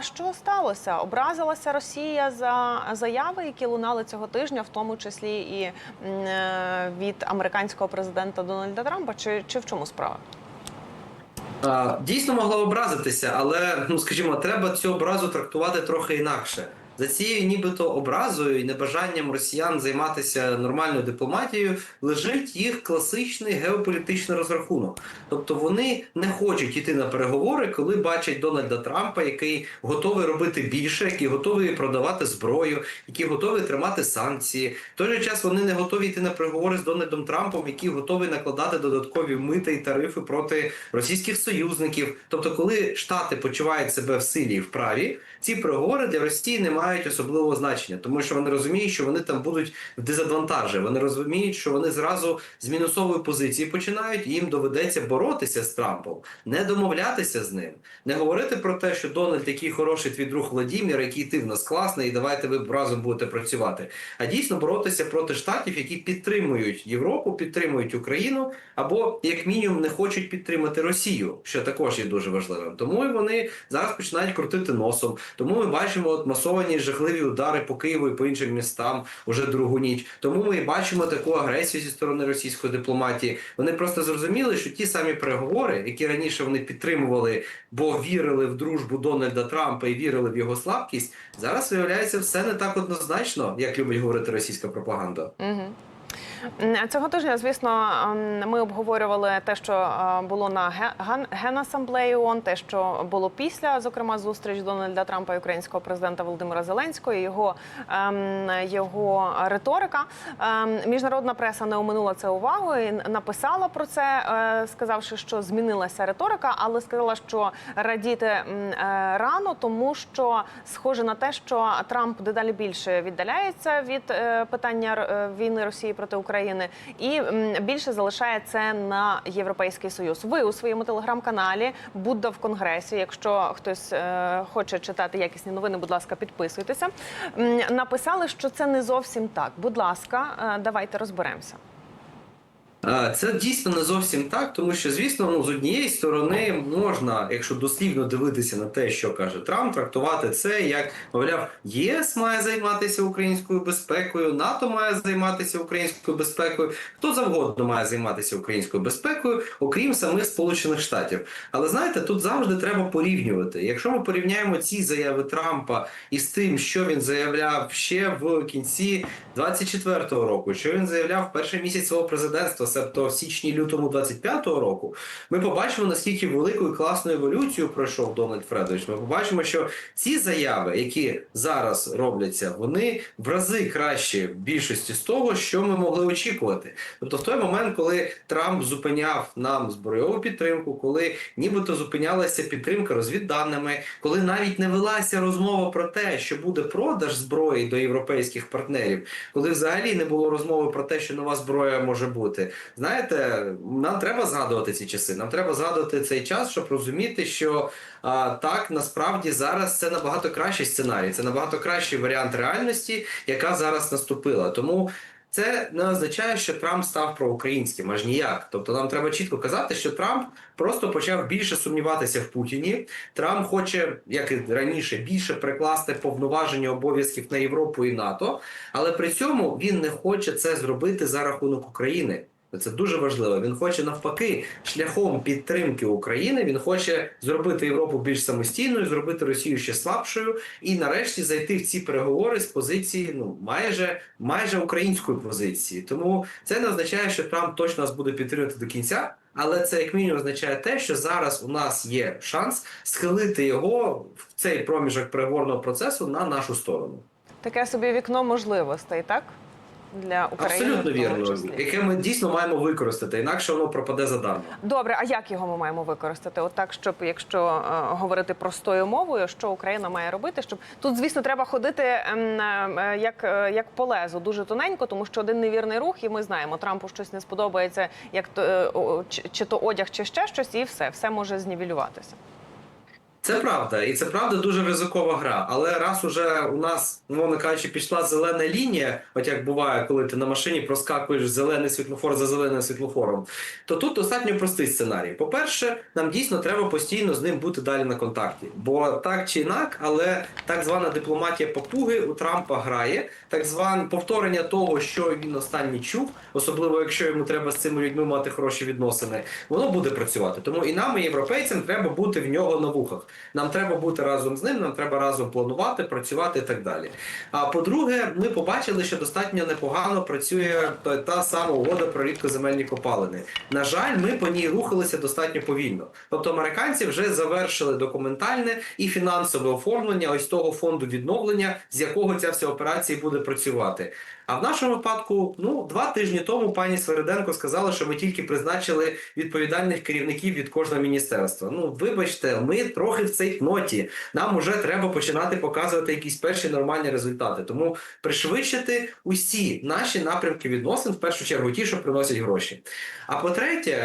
А що сталося? Образилася Росія за заяви, які лунали цього тижня, в тому числі і е, від американського президента Дональда Трампа? Чи, чи в чому справа? Дійсно могла образитися, але ну скажімо, треба цю образу трактувати трохи інакше. За цією нібито образою і небажанням росіян займатися нормальною дипломатією лежить їх класичний геополітичний розрахунок. Тобто вони не хочуть йти на переговори, коли бачать Дональда Трампа, який готовий робити більше, який готовий продавати зброю, який готовий тримати санкції. В той же час вони не готові йти на переговори з Дональдом Трампом, який готовий накладати додаткові мити і тарифи проти російських союзників. Тобто, коли Штати почувають себе в силі і вправі, ці переговори для Росії не мають особливого значення, тому що вони розуміють, що вони там будуть в дезадвантажі. Вони розуміють, що вони зразу з мінусової позиції починають, і їм доведеться боротися з Трампом, не домовлятися з ним, не говорити про те, що Дональд який хороший твій друг Владімір, який ти в нас класний, і давайте ви разом будете працювати. А дійсно боротися проти штатів, які підтримують Європу, підтримують Україну, або як мінімум не хочуть підтримати Росію, що також є дуже важливим. Тому вони зараз починають крутити носом. Тому ми бачимо от масовані жахливі удари по Києву і по іншим містам уже другу ніч. Тому ми бачимо таку агресію зі сторони російської дипломатії. Вони просто зрозуміли, що ті самі переговори, які раніше вони підтримували, бо вірили в дружбу Дональда Трампа і вірили в його слабкість, зараз виявляється все не так однозначно, як любить говорити російська пропаганда. Угу. Цього тижня, звісно, ем, ми обговорювали те, що е, було на Генасамблеї ООН, те, що було після, зокрема, зустріч Дональда Трампа і українського президента Володимира Зеленського, його, ем, його риторика. Ем, Міжнародна преса не оминула це увагу і написала про це, е, сказавши, що змінилася риторика, але сказала, що радіти е, рано, тому що схоже на те, що Трамп дедалі більше віддаляється від питання війни Росії проти України, і більше залишає це на Європейський Союз. Ви у своєму телеграм-каналі Будда в Конгресі. Якщо хтось е, хоче читати якісні новини, будь ласка, підписуйтеся. Написали, що це не зовсім так. Будь ласка, е, давайте розберемося. Це дійсно не зовсім так, тому що, звісно, ну з однієї сторони можна, якщо дослівно дивитися на те, що каже Трамп, трактувати це як мовляв, ЄС має займатися українською безпекою, НАТО має займатися українською безпекою, хто завгодно має займатися українською безпекою, окрім самих Сполучених Штатів. Але знаєте, тут завжди треба порівнювати. Якщо ми порівняємо ці заяви Трампа із тим, що він заявляв ще в кінці 24-го року, що він заявляв перший місяць свого президентства, себто в січні-лютому 25-го року, ми побачимо наскільки велику і класну еволюцію пройшов Дональд Фредович. Ми побачимо, що ці заяви, які зараз робляться, вони в рази краще в більшості з того, що ми могли очікувати. Тобто, в той момент, коли Трамп зупиняв нам збройову підтримку, коли нібито зупинялася підтримка розвідданими, коли навіть не велася розмова про те, що буде продаж зброї до європейських партнерів, коли взагалі не було розмови про те, що нова зброя може бути. Знаєте, нам треба згадувати ці часи. Нам треба згадувати цей час, щоб розуміти, що а, так насправді зараз це набагато кращий сценарій, це набагато кращий варіант реальності, яка зараз наступила. Тому. Це не означає, що Трамп став проукраїнським, аж ніяк. Тобто нам треба чітко казати, що Трамп просто почав більше сумніватися в Путіні. Трамп хоче, як і раніше, більше прикласти повноваження обов'язків на Європу і НАТО, але при цьому він не хоче це зробити за рахунок України. Це дуже важливо. Він хоче навпаки шляхом підтримки України. Він хоче зробити Європу більш самостійною, зробити Росію ще слабшою, і нарешті зайти в ці переговори з позиції ну майже майже української позиції. Тому це не означає, що Трамп точно нас буде підтримувати до кінця. Але це як мінімум означає те, що зараз у нас є шанс схилити його в цей проміжок переговорного процесу на нашу сторону. Таке собі вікно можливостей, так? Для України. Абсолютно вірно, яке ми дійсно маємо використати, інакше воно пропаде задармо. Добре, а як його ми маємо використати? От так, щоб якщо е, говорити простою мовою, що Україна має робити, щоб тут, звісно, треба ходити ем, е, як, е, як по лезу, дуже тоненько, тому що один невірний рух, і ми знаємо, Трампу щось не сподобається, як то е, о, чи, чи то одяг, чи ще щось, і все, все може знівелюватися. Це правда, і це правда дуже ризикова гра. Але раз уже у нас, мовно кажучи, пішла зелена лінія, от як буває, коли ти на машині проскакуєш зелений світлофор за зеленим світлофором, то тут достатньо простий сценарій. По-перше, нам дійсно треба постійно з ним бути далі на контакті. Бо так чи інак, але так звана дипломатія папуги у Трампа грає, так зване повторення того, що він останній чув, особливо якщо йому треба з цими людьми мати хороші відносини, воно буде працювати. Тому і нам, і європейцям, треба бути в нього на вухах. Нам треба бути разом з ним, нам треба разом планувати, працювати і так далі. А по-друге, ми побачили, що достатньо непогано працює та, сама угода про рідкоземельні копалини. На жаль, ми по ній рухалися достатньо повільно. Тобто американці вже завершили документальне і фінансове оформлення ось того фонду відновлення, з якого ця вся операція буде працювати. А в нашому випадку, ну два тижні тому пані Свериденко сказала, що ми тільки призначили відповідальних керівників від кожного міністерства. Ну вибачте, ми трохи в цій ноті. Нам уже треба починати показувати якісь перші нормальні результати. Тому пришвидшити усі наші напрямки відносин, в першу чергу, ті, що приносять гроші. А по-третє,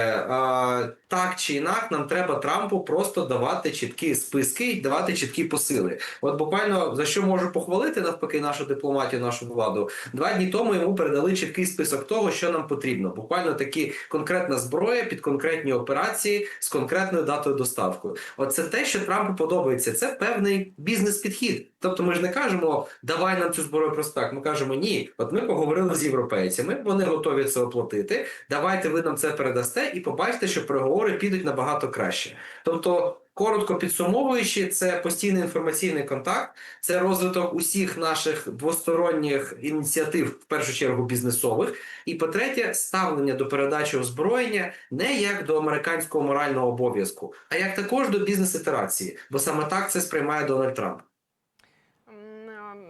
так чи інак, нам треба Трампу просто давати чіткі списки і давати чіткі посили. От буквально за що можу похвалити навпаки нашу дипломатію, нашу владу. Два дні тому йому передали чіткий список того, що нам потрібно. Буквально такі конкретна зброя під конкретні операції з конкретною датою доставкою. Оце те, що Трампу подобається. Це певний бізнес-підхід. Тобто, ми ж не кажемо, давай нам цю зброю просто так. Ми кажемо, ні, от ми поговорили з європейцями, вони готові це оплатити. Давайте ви нам це передасте і побачите, що переговори підуть набагато краще. Тобто. Коротко підсумовуючи, це постійний інформаційний контакт, це розвиток усіх наших двосторонніх ініціатив, в першу чергу бізнесових. І по-третє, ставлення до передачі озброєння не як до американського морального обов'язку, а як також до бізнес-ітерації, бо саме так це сприймає Дональд Трамп.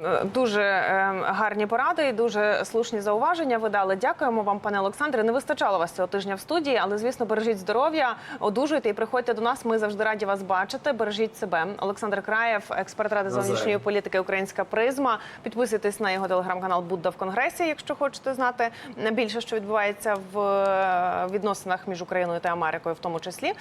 Е, Дуже е, гарні поради і дуже слушні зауваження ви дали. Дякуємо вам, пане Олександре. Не вистачало вас цього тижня в студії, але звісно, бережіть здоров'я, одужуйте і приходьте до нас. Ми завжди раді вас бачити. Бережіть себе. Олександр Краєв, експерт ради зовнішньої політики Українська призма. Підписуйтесь на його телеграм-канал Будда в Конгресі, якщо хочете знати більше, що відбувається в е, відносинах між Україною та Америкою, в тому числі.